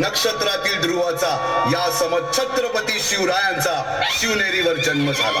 नक्षत्रातील ध्रुवाचा या सम छत्रपती शिवरायांचा शिवनेरीवर जन्म झाला.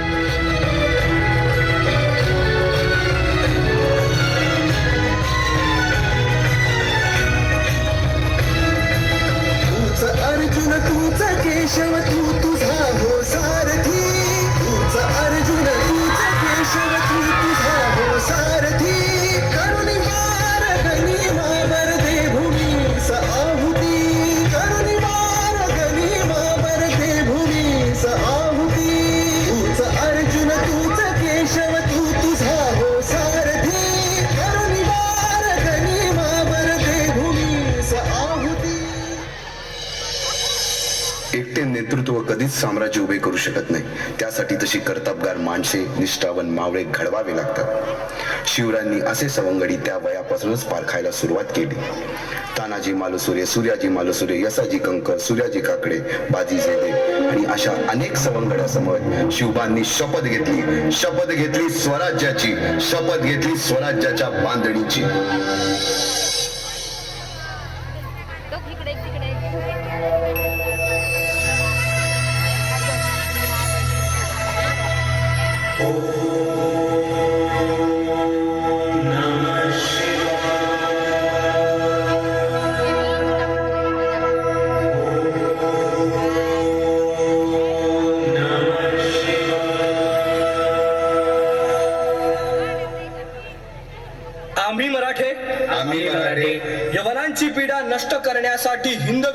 केशव तू तुझा हो सारथी त्यासाठी तशी कर्तबगार माणसे निष्ठावन मावळे घडवावे लागतात. शिवरायांनी असे सवंगडी त्या वयापासूनच पारखायला सुरुवात केली. तानाजी मालुसुरे सूर्याजी मालुसुरे यसाजी कंकर सूर्याजी काकडे बाजी जेदे आणि अशा अनेक सवंगड्यासमोर शिवबांनी शपथ घेतली. शपथ घेतली स्वराज्याची शपथ घेतली स्वराज्याच्या बांधणीची. आम्ही मराठे. आम्ही मराठे. यवनांची पीडा नष्ट करण्यासाठी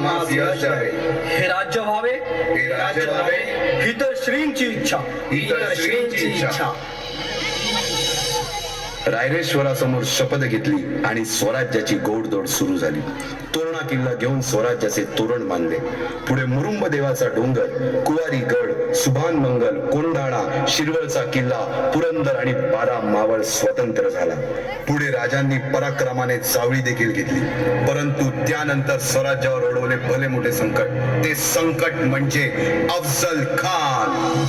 आम्हास यश द्यावे हे राज्य व्हावे हे राज्य व्हावे रायरेश्वरासमोर शपथ घेतली आणि स्वराज्याची गोडदोड सुरू झाली. तोरणा किल्ला घेऊन स्वराज्याचे तोरण बांधले. पुढे मुरुंब देवाचा डोंगर कुवारी गड सुभान मंगल कोंढाणा शिरवळचा किल्ला पुरंदर आणि बारा मावळ स्वतंत्र झाला. पुढे राजांनी पराक्रमाने चावळी देखील घेतली. परंतु त्यानंतर स्वराज्यावर ओढवले भले मोठे संकट. ते संकट म्हणजे अफजल खान.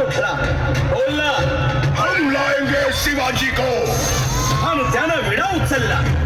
उठला. बोलला हम लाएंगे शिवाजी को. हम त्यानं विडा उचलला.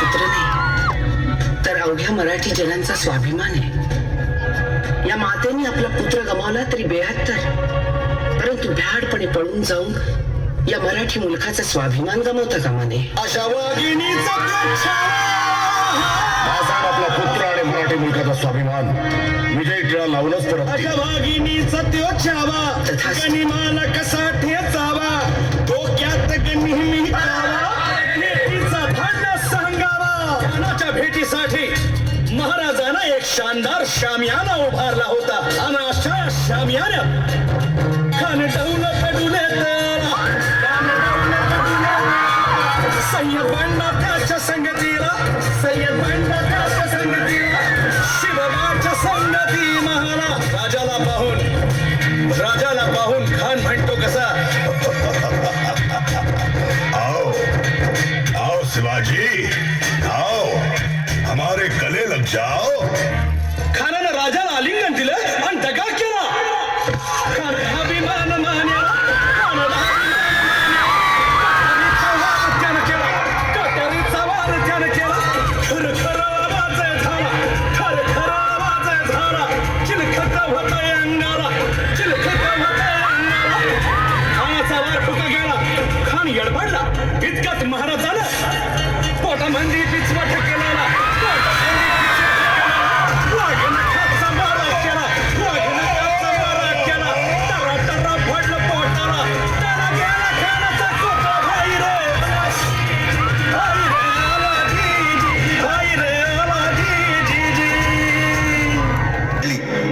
पुत्र नाही. तर अवघ्या मराठी जनांचा स्वाभिमान आहे. या मातेने आपला पुत्र गमावला तरी बेहत्तर परंतु भ्याडपणे पळून जाऊन या मराठी मुलखाचा स्वाभिमान गमावता कामा नये. आपला पुत्र आणि मराठी मुलखाचा स्वाभिमान. विजय टिळा लावूनच परत अशा वाघिणीचा त्यो छावा तथास्तु. गले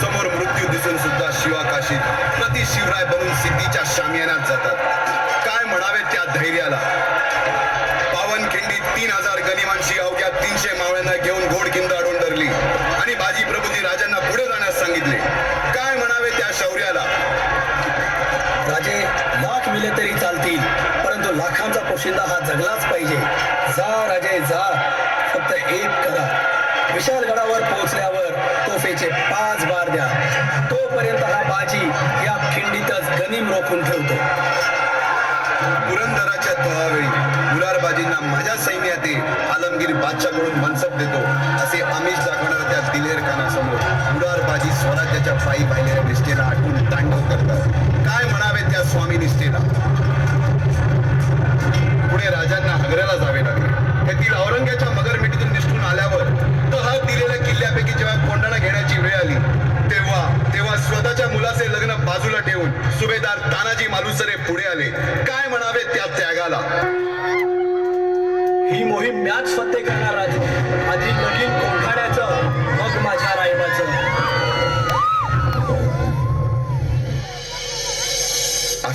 समोर मृत्यू दिसून सुद्धा शिवाकाशीत प्रति शिवराय बनून सिद्धीच्या शामियानात जातात. काय म्हणावे त्या धैर्याला? पावनखिंडीत तीन हजार गनिमांशी अवघ्या तीनशे मावळ्यांना घेऊन घोडखिंड अडून धरली आणि बाजी प्रभूजी राजांना पुढे जाण्यास सांगितले. काय म्हणावे त्या शौर्याला? राजे लाख मिले तरी चालतील परंतु लाखांचा पोशिंदा हा जगलाच पाहिजे. जा राजे जा. फक्त एक करा विशालगडावर पोहोचल्यावर तोफेचे पाच बार द्या. तोपर्यंत हा बाजी या खिंडीतच गनिम रोखून ठेवतो. पुरंदराच्या तळावेळी मुरारबाजींना माझ्या सैन्यात आलमगीर आलमगीर बादशाकडून मनसब देतो असे आमिष दाखवणाऱ्या त्या दिलेर खानासमोर मुरारबाजी स्वराज्याच्या पायी पाहिलेल्या निष्ठेला आठवून तांडव करतात. काय म्हणावे त्या स्वामी निष्ठेला?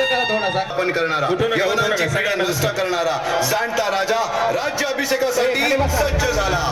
स्थापन करणारा. यवनांची पिढा नष्ट करणारा जाणता राजा राज्याभिषेकासाठी सज्ज झाला.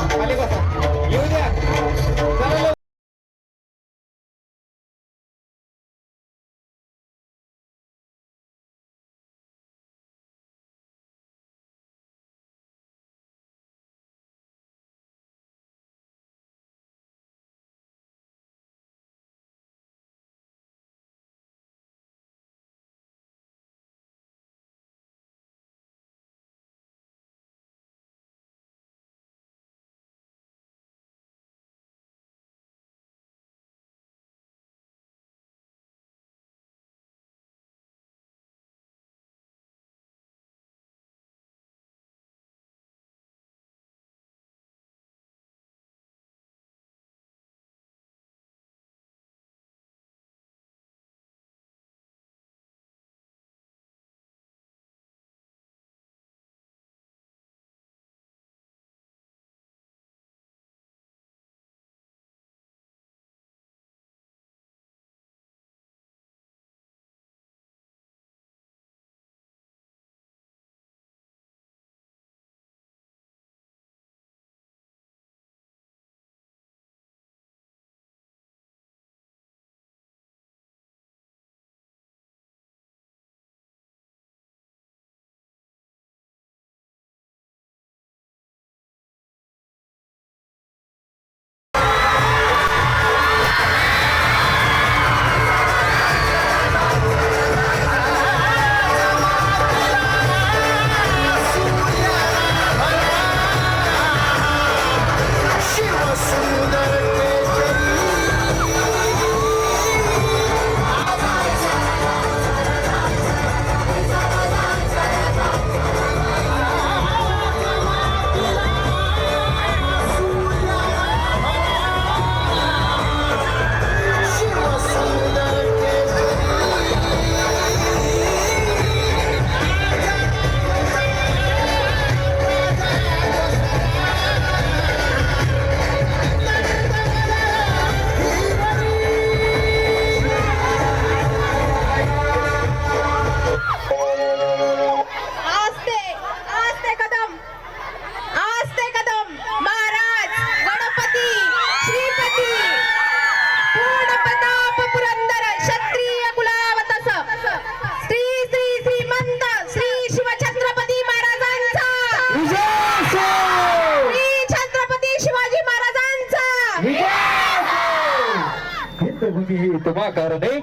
तुम्हा कारणे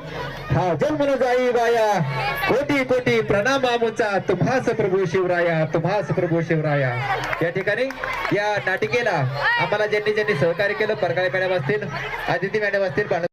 हा जन्म न जाई बाया. कोटी कोटी प्रणाम आमुचा. तुम्हास प्रभू शिवराया तुम्हास प्रभू शिवराया. या ठिकाणी या नाटिकेला आम्हाला ज्यांनी ज्यांनी सहकार्य केलं परकाळे मॅडम असतील अदिती मॅडम असतील